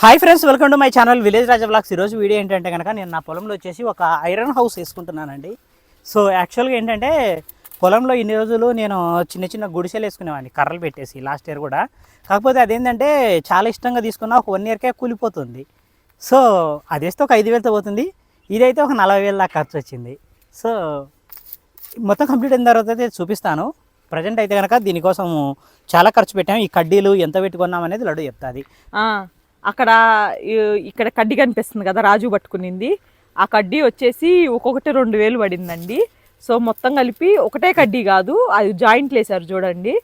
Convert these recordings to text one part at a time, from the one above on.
Hi friends welcome to my channel village Raja blogs ఈరోజు video ఏంటంటే కనుక నేను నా పొలంలో వచ్చేసి ఒక ఐరన్ హౌస్ వేసుకుంటున్నానండి. సో యాక్చువల్గా ఏంటంటే పొలంలో ఇన్ని రోజులు నేను చిన్న చిన్న గుడిసెలు వేసుకునేవాడిని కర్రలు పెట్టేసి లాస్ట్ ఇయర్ కూడా. కాకపోతే అదేంటంటే చాలా ఇష్టంగా తీసుకున్న ఒక వన్ ఇయర్కే కూలిపోతుంది. సో అదేస్తే ఒక ఐదు వేలతో పోతుంది. ఇదైతే ఒక నలభై వేల దాకా ఖర్చు వచ్చింది. సో మొత్తం కంప్లీట్ అయిన తర్వాత అయితే చూపిస్తాను. ప్రజెంట్ అయితే కనుక దీనికోసం చాలా ఖర్చు పెట్టాము. ఈ కడ్డీలు ఎంత పెట్టుకున్నాం అనేది లడ్డు చెప్తాది. అక్కడ ఇక్కడ కడ్డీ కనిపిస్తుంది కదా రాజు పట్టుకునింది. ఆ కడ్డీ వచ్చేసి ఒక్కొక్కటి రెండు వేలు పడిందండి. సో మొత్తం కలిపి ఒకటే కడ్డీ కాదు అది జాయింట్లు వేసారు చూడండి.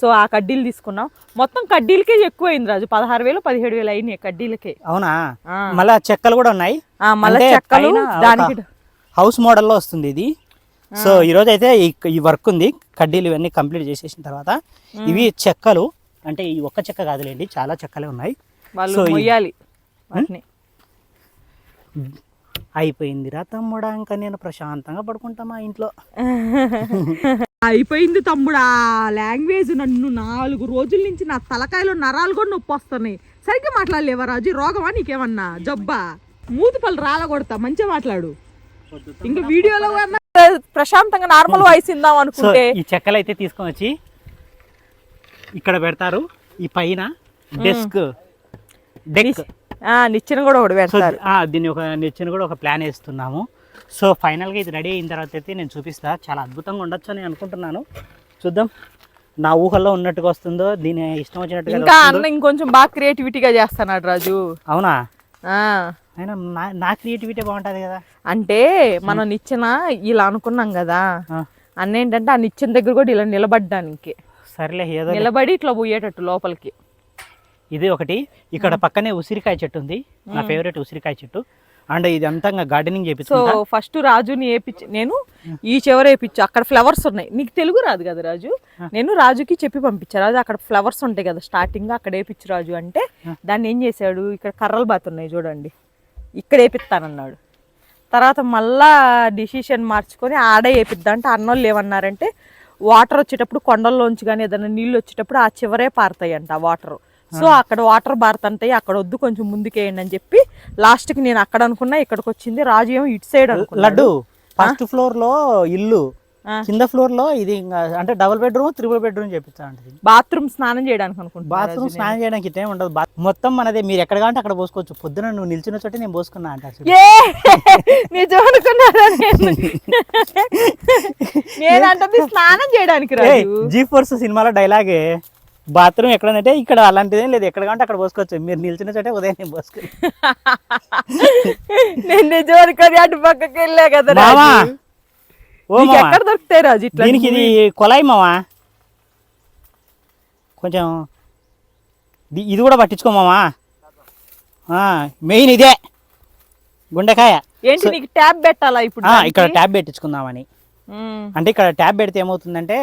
సో ఆ కడ్డీలు తీసుకున్నాం. మొత్తం కడ్డీలకే ఎక్కువ అయింది రాజు. పదహారు వేలు పదిహేడు వేలు అయినాయి కడ్డీలకే. అవునా. మళ్ళా చెక్కలు కూడా ఉన్నాయి? మళ్ళా చెక్కలు దానికి హౌస్ మోడల్లో వస్తుంది ఇది. సో ఈరోజు అయితే ఈ- ఈ వర్క్ ఉంది. కడ్డీలు ఇవన్నీ కంప్లీట్ చేసేసిన తర్వాత ఇవి చెక్కలు. అంటే ఈ ఒక్క చెక్క కాదులేండి చాలా చెక్కలే ఉన్నాయి. వాళ్ళు మొయ్యాలి వాటిని. అయిపోయిందిరా తమ్ముడా ఇంకా నేను ప్రశాంతంగా పడుకుంటా మా ఇంట్లో? అయిపోయింది తమ్ముడు ఆ లాంగ్వేజ్ నన్ను నాలుగు రోజుల నుంచి నా తలకాయలో నరాలు కూడా నొప్పి వస్తున్నాయి. సరిగ్గా మాట్లాడలేవా రాజు? రోగమా నీకేమన్నా? జబ్బా? మూతి పళ్ళు రాలగొడతా మంచిగా మాట్లాడు. ఇంకా వీడియోలో ప్రశాంతంగా నార్మల్ వాయిస్ ఇందాం అనుకుంటే. ఈ చెక్కలు అయితే తీసుకొని వచ్చి ఇక్కడ పెడతారు. ఈ పైన డెస్క్ డెక్. ఆ, నిచ్చెన కూడా ఒకటి పెడతారు. ఆ, దీన్ని ఒక నిచ్చెన కూడా ఒక ప్లాన్ వేస్తున్నాము. సో ఫైనల్గా ఇది రెడీ అయిన తర్వాత అయితే నేను చూపిస్తా. చాలా అద్భుతంగా ఉండొచ్చు అని అనుకుంటున్నాను. చూద్దాం. నా ఊహల్లో ఉన్నట్టుగా వస్తుందో దీని ఇష్టం వచ్చినట్టుగా ఇంకా. అన్న ఇంకొంచెం బాగా క్రియేటివిటీగా చేస్తున్నాడు రాజు. అవునా? ఆ. అయినా నా క్రియేటివిటీ బాగుంటుంది కదా. అంటే మనం నిచ్చెన ఇలా అనుకున్నాం కదా. అన్న ఏంటంటే ఆ నిచ్చెన దగ్గర కూడా ఇలా నిలబడ్డానికి. సర్లే ఏదో నిలబడి ఇట్లా పోయేటట్టు లోపలికి. ఇది ఒకటి. ఇక్కడ పక్కనే ఉసిరికాయ చెట్టు ఉంది. నా ఫేవరెట్ ఉసిరికాయ చెట్టు. అండ్ ఇది అంతా గార్డెనింగ్ సో చేపిస్తుంటా ఫస్ట్ రాజుని వేపించి నేను ఈ చివర వేపించు అక్కడ ఫ్లవర్స్ ఉన్నాయి. నీకు తెలుగు రాదు కదా రాజు? నేను రాజుకి చెప్పి పంపించా. రాజు అక్కడ ఫ్లవర్స్ ఉంటాయి కదా స్టార్టింగ్ అక్కడ వేపించు రాజు అంటే దాన్ని ఏం చేశాడు? ఇక్కడ కర్రలు బాతున్నాయి చూడండి. ఇక్కడ వేపిస్తానన్నాడు తర్వాత మళ్ళా డిసిషన్ మార్చుకొని ఆడే వేపిద్దా అంటే అన్నోళ్ళు ఏమన్నారంటే వాటర్ వచ్చేటప్పుడు కొండల్లోంచి కానీ ఏదైనా నీళ్ళు వచ్చేటప్పుడు ఆ చివరే పారుతాయి అంట వాటర్ సో అక్కడ వాటర్ బారుతుంటాయి అక్కడ వద్దు కొంచెం ముందుకేయండి అని చెప్పి లాస్ట్కి నేను అక్కడ అనుకున్నా ఇక్కడికి వచ్చింది. రాజు ఏమో ఇటు సైడ్ లడ్డు ఫస్ట్ ఫ్లోర్లో ఇల్లు. కింద ఫ్లోర్లో ఇది అంటే డబుల్ బెడ్రూమ్ త్రిబుల్ బెడ్రూమ్ ఉంటుంది బాత్రూమ్ స్నానం చేయడానికి అనుకుంటున్నా బాత్రూమ్ స్నానం చేయడానికి ఇట్టే ఉండదు. మొత్తం మనదే మీరు ఎక్కడ కావాలంటే అక్కడ పోసుకోవచ్చు. పొద్దున నువ్వు నిల్చున్న చోట నేను పోసుకున్నా అంట నిజం అనుకున్నారా నేనంటే స్నానం చేయడానికి జీ ఫోర్స్ సినిమాలో డైలాగే బాత్రూమ్ ఎక్కడంటే ఇక్కడ అలాంటిదేం లేదు. ఎక్కడ కావాలంటే అక్కడ పోసుకోవచ్చు. మీరు నిల్చున్న చోటే ఉదయం నేను పోసుకో నేను అటు పక్కకి వెళ్ళా కదా మామా ఓ మామా ఎక్కడ దొరుకుతాయి రాజు ఇట్లా దీనికి ఇది కొలాయి మావా. కొంచెం ఇది కూడా పట్టించుకో మావా. మెయిన్ ఇదే. గుండెకాయ. ఏంటి నీకు ట్యాబ్ పెట్టాలా ఇప్పుడు? ఇక్కడ ట్యాబ్ పెట్టించుకుందామని. అంటే ఇక్కడ ట్యాబ్ పెడితే ఏమవుతుందంటే.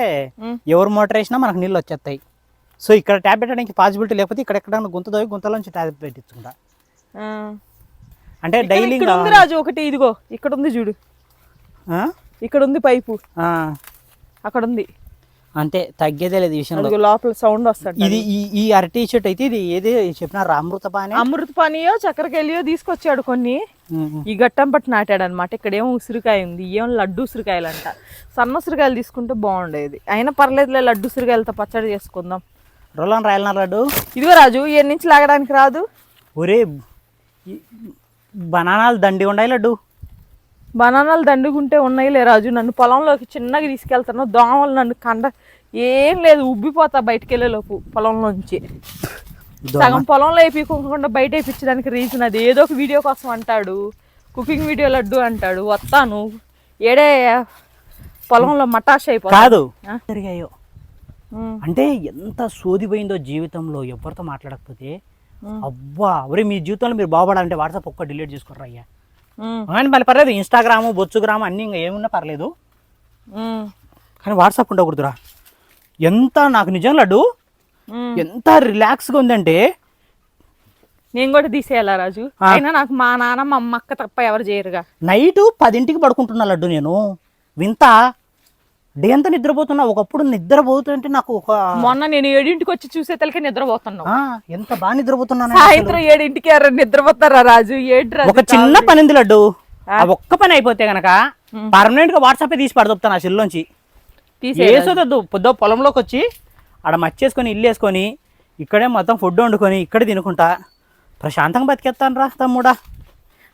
ఎవరు మోటార్ వేసినా మనకు నీళ్ళు వచ్చేస్తాయి. సో ఇక్కడ ట్యాబ్ పెట్టడానికి పాసిబిలిటీ లేకపోతే ఇక్కడ ఎక్కడైనా గుంత దోయి గుంతలోంచి ట్యాబ్ పెట్టించుకుంటా. అంటే డైలీ రాజు ఒకటి ఇదిగో ఇక్కడ ఉంది చూడు. ఇక్కడ ఉంది పైపు. అక్కడ ఉంది. అంతే తగ్గేదే లేదు విషయంలో. లోపల సౌండ్ వస్తాడు ఇది ఈ అరటి చెట్టు అయితే ఇది ఏది చెప్పిన అమృత పానే? అమృత పానీయో చక్కెరకెళ్ళియో తీసుకొచ్చాడు కొన్ని. ఈ గట్టం పట్టి నాటాడు అనమాట ఇక్కడ ఏమో ఉసిరికాయ ఉంది. ఏమో లడ్డు ఉసిరికాయలు అంట సన్న ఉసిరికాయలు తీసుకుంటే బాగుండేది. అయినా పర్లేదులే లడ్డు ఉసిరికాయలతో పచ్చడి చేసుకుందాం. రోలన్ రాయలనా లడ్డు? ఇదిగో రాజు ఏ నుంచి లాగడానికి రాదు. ఒరే ఈ బనానాలు దండి ఉండాలి లడ్డు. బనానాలు దండుకుంటే ఉన్నాయిలే రాజు. నన్ను పొలంలోకి చిన్నగా తీసుకెళ్తాను. దోమలు నన్ను కండ ఏం లేదు ఉబ్బిపోతా బయటికి వెళ్ళేలోపు పొలంలోంచి. సగం పొలంలో వేపించకుండా బయట వేయించడానికి రీజన్ అది. ఏదో ఒక వీడియో కోసం అంటాడు. కుకింగ్ వీడియో లడ్డు అంటాడు. వస్తాను. ఏడే పొలంలో మటాష్ అయిపోతా కాదు? జరిగాయో. అంటే ఎంత సోదిపోయిందో జీవితంలో ఎవరితో మాట్లాడకపోతే అబ్బా ఒరే మీ జీవితంలో మీరు బాగుపడాలంటే వాట్సాప్ ఒక్క డిలీట్ చేసుకోర్రా అయ్యా. కానీ మళ్ళీ పర్లేదు ఇన్స్టాగ్రాము బొచ్చుగ్రామ్ అన్నీ ఇంకా ఏమున్నా పర్లేదు. కానీ వాట్సాప్ ఉండకూడదురా. ఎంత నాకు నిజం లడ్డు. ఎంత రిలాక్స్గా ఉందంటే నేను కూడా తీసేయాలా రాజు. అయినా నాకు మా నాన్న మా అమ్మ అక్క తప్ప ఎవరు చేయరుగా. నైట్ పదింటికి పడుకుంటున్నా లడ్డు నేను. వింత? డే అంతా నిద్రపోతున్నా ఒకప్పుడు నిద్రపోతుంటే నాకు ఒక మొన్న నేను ఏడింటికి వచ్చి చూసే తలకే నిద్రపోతున్నావు. ఆ, ఎంత బాగా నిద్రపోతున్నాను సాయంత్రం ఏడింటికి నిద్రపోతారా రాజు? ఏంటి ఒక చిన్న పని ఉంది లడ్డు. ఒక్క పని అయిపోతే గనక పర్మనెంట్గా వాట్సాప్ తీసి పడదొప్తాను ఆ సెల్లోంచి. తీసే వేసొద్దు పొద్దు పొలంలోకి వచ్చి ఆడ మచ్చేసుకొని ఇల్లు వేసుకొని ఇక్కడే మొత్తం ఫుడ్ వండుకొని ఇక్కడే తినుకుంటా. ప్రశాంతంగా బతికేస్తాను రా తమ్ముడా.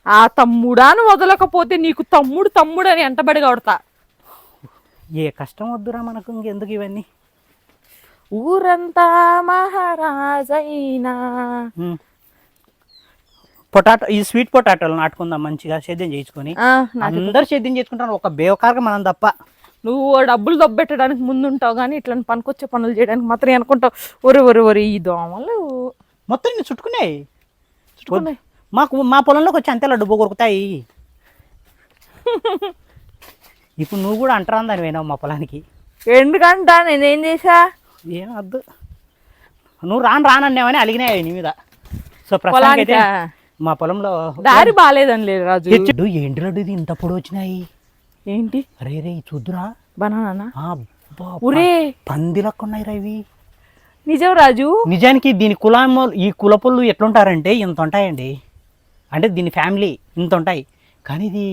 ఆ తమ్ముడాను వదలకపోతే నీకు తమ్ముడు తమ్ముడు అని ఎంటబడి కొడతా ఏ కష్టం వద్దురా మనకు ఇంకెందుకు ఇవన్నీ? ఊరంతా మహారాజైనా. పొటాటో ఈ స్వీట్ పొటాటోలు నాటుకుందాం మంచిగా సేద్యం చేయించుకొని. నాకు అందరు సేద్యం చేసుకుంటారు ఒక బేవకారగా మనం తప్ప. నువ్వు డబ్బులు దొబ్బెట్టడానికి ముందుంటావు కానీ ఇట్లా పనికొచ్చే పనులు చేయడానికి మాత్రం అనుకుంటావు. ఒరి ఒరి ఒరి ఈ దోమలు. మొత్తం నేను చుట్టుకున్నాయి? చుట్టుకున్నాయి. మాకు మా పొలంలోకి వచ్చి అంతే డబ్బు కొరుకుతాయి. ఇప్పుడు నువ్వు కూడా అంటరా దాని పోయినావు మా పొలానికి. ఎందుకంట? నేనేం చేసా ఏం వద్దు. నువ్వు రాను రానన్నావని అలిగినాయి నీ మీద. సో ప్రస్తుతానికి? మా పొలంలో దారి బాగాలేదని లేదు రాజు. ఏంటి లడ్డు ఇది? ఇంత పొడి వచ్చినాయి. ఏంటి? అరే రే చూద్దురా. బనానా ఒరే పంది లెక్క ఉన్నాయి రా ఇవి. నిజం రాజు. నిజానికి దీని కులం ఈ కులపుళ్ళు ఎట్లుంటారంటే ఇంత ఉంటాయండి. అంటే దీని ఫ్యామిలీ ఇంత ఉంటాయి. కానీ ఇది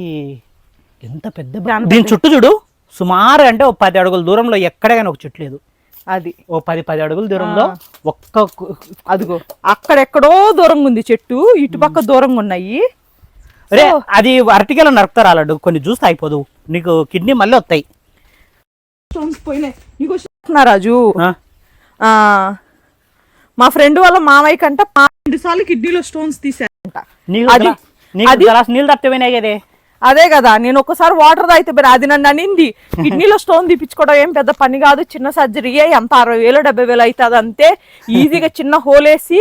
ఎంత పెద్ద దీని చుట్టూ చూడు. సుమారు అంటే ఒక పది అడుగుల దూరంలో ఎక్కడ కానీ ఒక చెట్టు లేదు. అది. ఓ పది పది అడుగుల దూరంలో ఒక్క అదిగో. అక్కడెక్కడో దూరంగా ఉంది చెట్టు ఇటుపక్క దూరంగా ఉన్నాయి రే అది అరటికలో నరుకుతారు అలాడు కొన్ని జ్యూస్ అయిపోదు నీకు కిడ్నీ మళ్ళీ వస్తాయి. రాజు. ఆ? ఆ, మా ఫ్రెండ్ వాళ్ళ మామయ్య కంట రెండు సార్లు కిడ్నీలో స్టోన్స్ తీసారంట నీకు అది- గ్లా- నీకు గ్లాస్ నీళ్ళు తప్పిపోయినాయి కదే. అదే కదా నేను ఒకసారి వాటర్ తాగితే అది నన్ను అనింది. కిడ్నీలో స్టోన్ తీపించుకోవడం ఏం పెద్ద పని కాదు చిన్న సర్జరీయే ఎంత అరవై వేలు డెబ్బై వేలు అవుతుంది అంతే. ఈజీగా చిన్న హోల్ వేసి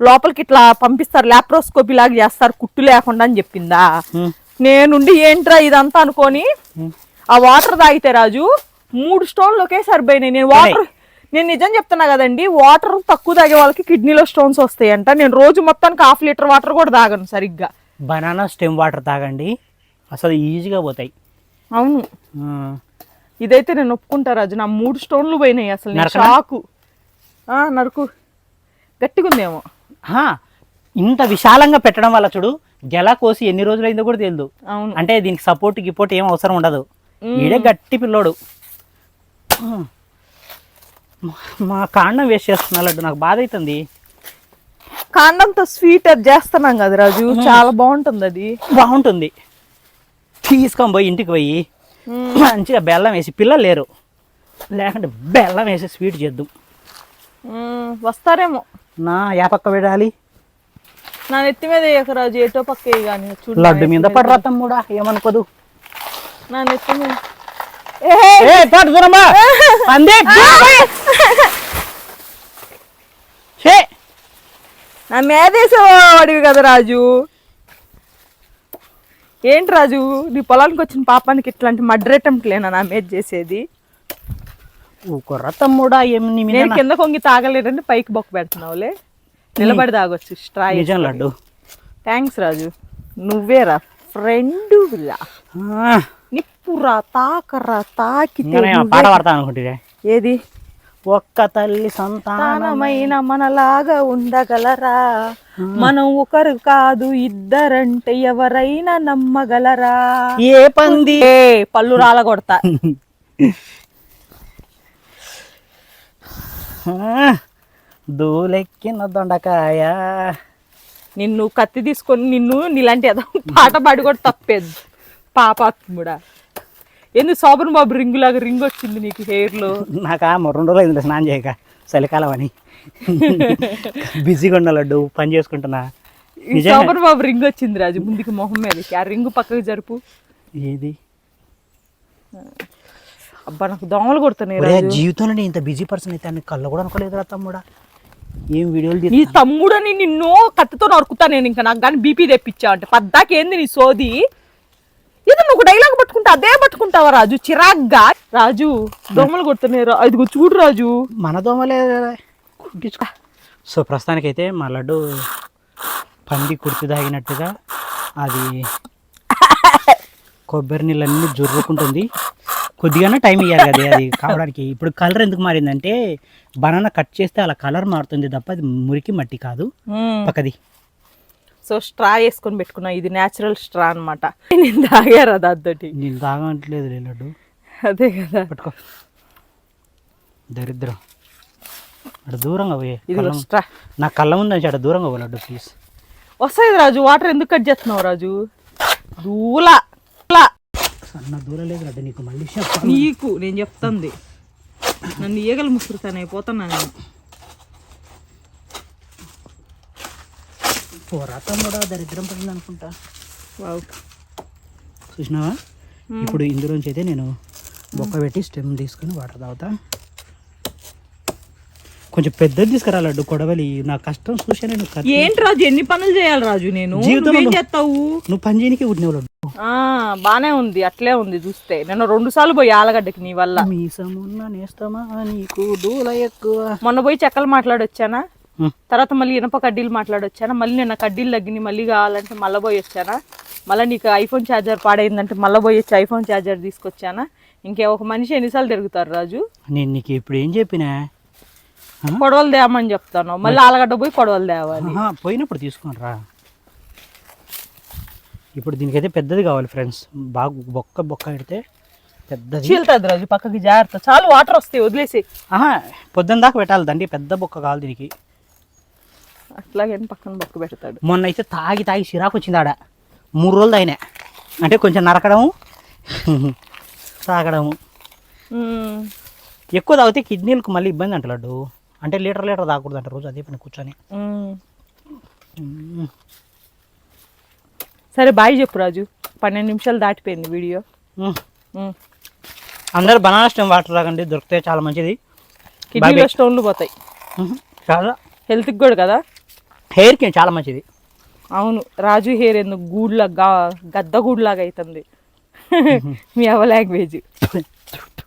లోపలికి ఇట్లా పంపిస్తారు లాప్రోస్కోపీ లాగా చేస్తారు కుట్టు లేకుండా అని చెప్పిందా. నేనుండి ఏంట్రా ఇదంతా అనుకొని ఆ వాటర్ తాగితే రాజు మూడు స్టోన్లు ఒకేసారి పోయినాయి నేను వాటర్ నేను నిజం చెప్తున్నా కదండి వాటర్ తక్కువ తాగే వాళ్ళకి కిడ్నీలో స్టోన్స్ వస్తాయంట. నేను రోజు మొత్తానికి హాఫ్ లీటర్ వాటర్ కూడా తాగను సరిగ్గా. బనానా స్టెమ్ వాటర్ తాగండి. అసలు ఈజీగా పోతాయి. అవును. ఇదైతే నేను ఒప్పుకుంటా రాజు నా మూడు స్టోన్లు పోయినాయి అసలు? షాకు. ఆ, నరుకు. గట్టిగా ఉందేమో ఇంత విశాలంగా పెట్టడం వల్ల చూడు గెల కోసి ఎన్ని రోజులైందో కూడా తెలియదు. అవును. అంటే దీనికి సపోర్ట్ గిపోర్ట్ ఏం అవసరం ఉండదు. ఈడే గట్టి పిల్లోడు. మా కాండం వేస్ట్ చేస్తున్నాడు నాకు బాధ అవుతుంది కాండంతో స్వీట్ అది చేస్తున్నాం కదా రాజు చాలా బాగుంటుంది అది. బాగుంటుంది. తీసుకొని పోయి ఇంటికి పోయి మంచిగా బెల్లం వేసి పిల్లలు లేరు. లేకుంటే బెల్లం వేసి స్వీట్ చేద్దాం. వస్తారేమో. నా యాపక్క విడాలి నా నెత్తి మీద రాజు ఏటో పక్క కానీ చూడు లడ్డు మీద పడరా తమ్ముడా ఏమనుకోదు. నా నెత్తి మీద. ఏ పాటు దూరమ్మా. అందే షే నా మేదేసేవాడివి కదా రాజు. ఏంటి రాజు? నీ పొలానికి వచ్చిన పాపానికి ఇట్లాంటి మడ్రేటంట్లేనా నా మీద చేసేది? ఊకొర్ర తమ్ముడా ఏం నీ మీద నేను కింద కొంగి తాగలేదంటే పైకి బొక్క పెడుతున్నావులే. నిలబడి తాగొచ్చు స్ట్రా నిజం లడ్డు. థ్యాంక్స్ రాజు. నువ్వేరా ఫ్రెండులా ఆ, నిప్పురా తాకరా నేను పాట పాడతా ఏది? ఒక్క తల్లి సంతానం తానమైన మనలాగా ఉండగలరా? మనం ఒకరు కాదు ఇద్దరంటే ఎవరైనా నమ్మగలరా? ఏ పంది? పళ్ళు రాలగొడతా. దూలెక్కిన దొండకాయ. నిన్ను కత్తి తీసుకొని నిన్ను నీలాంటి ఏదో పాట పాడి కూడా తప్పేది పాపాత్ముడా ఎందుకు శోభన్ బాబు రింగు లాగా రింగ్ వచ్చింది నీకు హెయిర్లో నాకు ఆ రెండు రోజులు అయింది స్నానం చేయక. చలికాలం అని. బిజీగా ఉన్న లడ్డు పని చేసుకుంటున్నా. శోభన్ బాబు రింగ్ వచ్చింది రాజు ముందుకి మొహం మీదకి. ఆ రింగు పక్కకు జరుపు. ఏది? అబ్బా నాకు దోమలు కొడుతున్నాయి జీవితంలో నేను ఇంత బిజీ పర్సన్ అయితే అని కళ్ళు కూడా అనుకోలేదురా తమ్ముడా. ఏం వీడియోలు నీ తమ్ముడని నిన్ను కత్తితో నరుకుతా నేను ఇంకా. నాకు కానీ బీపీ తెప్పించా అంటే. పద్దాకేంది నీ సోది? ఇది నువ్వు డైలాగ్ పట్టుకుంటా అదే పట్టుకుంటావా రాజు? చిరాగ్గా? రాజు దోమలు కొడుతున్నాయి రా. ఇదిగో చూడు రాజు. మన దోమలే కుట్టించుకో. సో ప్రస్తుతానికైతే మా లడ్డు పంది కుర్తి తాగినట్టుగా అది కొబ్బరి నీళ్ళన్నీ జుర్రుకుంటుంది. కొద్దిగానే టైం ఇవ్వాలి కదా అది కావడానికి. ఇప్పుడు కలర్ ఎందుకు మారిందంటే బనానా కట్ చేస్తే అలా కలర్ మారుతుంది తప్ప అది మురికి మట్టి కాదు. పక్కది. సో స్ట్రా వేసుకొని పెట్టుకున్నా. ఇది న్యాచురల్ స్ట్రా అనమాట నేను తాగారా దాంతోటి? నేను తాగట్లేదు లడ్డు. అదే కదా. పట్టుకో. దరిద్రం. అక్కడ దూరంగా పోయే. ఇది స్ట్రా. నా కళ్ళ ముందు అక్కడ దూరంగా పో లడ్డు ప్లీజ్ వస్తాయి రాజు? వాటర్ ఎందుకు కట్ చేస్తున్నావు రాజు? దూలా. సన్న దూరం లేదు లడ్డు నీకు మళ్ళీ. నీకు నేను చెప్తుంది. నన్ను ఈగలు ముసురుతాను అయిపోతున్నా నేను? పోరాటం కూడా దరిద్రం పడింది అనుకుంటా. వావ్. చూసినావా? ఇప్పుడు ఇందులోంచి అయితే నేను బొక్క పెట్టి స్టెమ్ తీసుకుని వాటర్ తాగుతా. కొంచెం పెద్దది తీసుకురా లడ్డు కొడవలి. నా కష్టం చూసా నేను ఏంటి రాజు ఎన్ని పనులు చేయాలి రాజు నేను? నువ్వు- చేస్తావు? నువ్వు పని చేయనికి పుట్టినావు లడ్డు. బానే ఉంది అట్లే ఉంది చూస్తే. నేను రెండు సార్లు పోయి ఆలగడ్డకి నీ వల్ల. మీసమున్న నేస్తమా నీకు దూల ఎక్కువ. మొన్న పోయి చెక్కలు మాట్లాడొచ్చానా. తర్వాత మళ్ళీ ఇనప కడ్డీలు మాట్లాడొచ్చానా? మళ్ళీ నిన్న కడ్డీలు తగ్గినాయి మళ్ళీ కావాలంటే మళ్ళీ పోయి వచ్చానా? మళ్ళీ నీకు ఐఫోన్ ఛార్జర్ పాడైందంటే మళ్ళీ పోయి వచ్చి ఐఫోన్ ఛార్జర్ తీసుకొచ్చానా? ఇంకే ఒక మనిషి ఎన్నిసార్లు తిరుగుతారు రాజు? నేను నీకు ఇప్పుడు ఏం చెప్పినా? కొడవలు తేమని చెప్తాను. మళ్ళీ ఆలగడ్డ పోయి కొడవలు తేవాలి. పోయినప్పుడు తీసుకోండి రా. ఇప్పుడు దీనికైతే పెద్దది కావాలి ఫ్రెండ్స్. బాగా బొక్క బొక్క పెడితే పెద్దది. చీలుతుంది రాజు పక్కకి జాగ్రత్త. చాలు వాటర్ వస్తాయి వదిలేసి ఆహా పొద్దున్న దాకా పెట్టాలి. దండి పెద్ద బొక్క కావాలి దీనికి. అట్లాగే పక్కన బొక్క పెడతాడు. మొన్న అయితే తాగి తాగి చిరాకు వచ్చింది ఆడ. మూడు రోజులు అయినా అంటే కొంచెం నరకడము తాగడము. ఎక్కువ తాగితే కిడ్నీలకు మళ్ళీ ఇబ్బంది అంటలాడు అంటే లీటర్ లీటర్ తాగకూడదు అంట రోజు అదే పని కూర్చొని. సరే బాయ్ చెప్పు రాజు. పన్నెండు నిమిషాలు దాటిపోయింది వీడియో. అందరు బనానా స్టెమ్ వాటర్ తాగండి దొరికితే చాలా మంచిది. కిడ్నీలో స్టోన్లు పోతాయి. చాలా. హెల్త్కి కూడా కదా? హెయిర్కి చాలా మంచిది. అవును రాజు హెయిర్ ఎందుకు? గూడ్లా గద్ద గూడ్లాగా అవుతుంది మీ అవ లాంగ్వేజ్.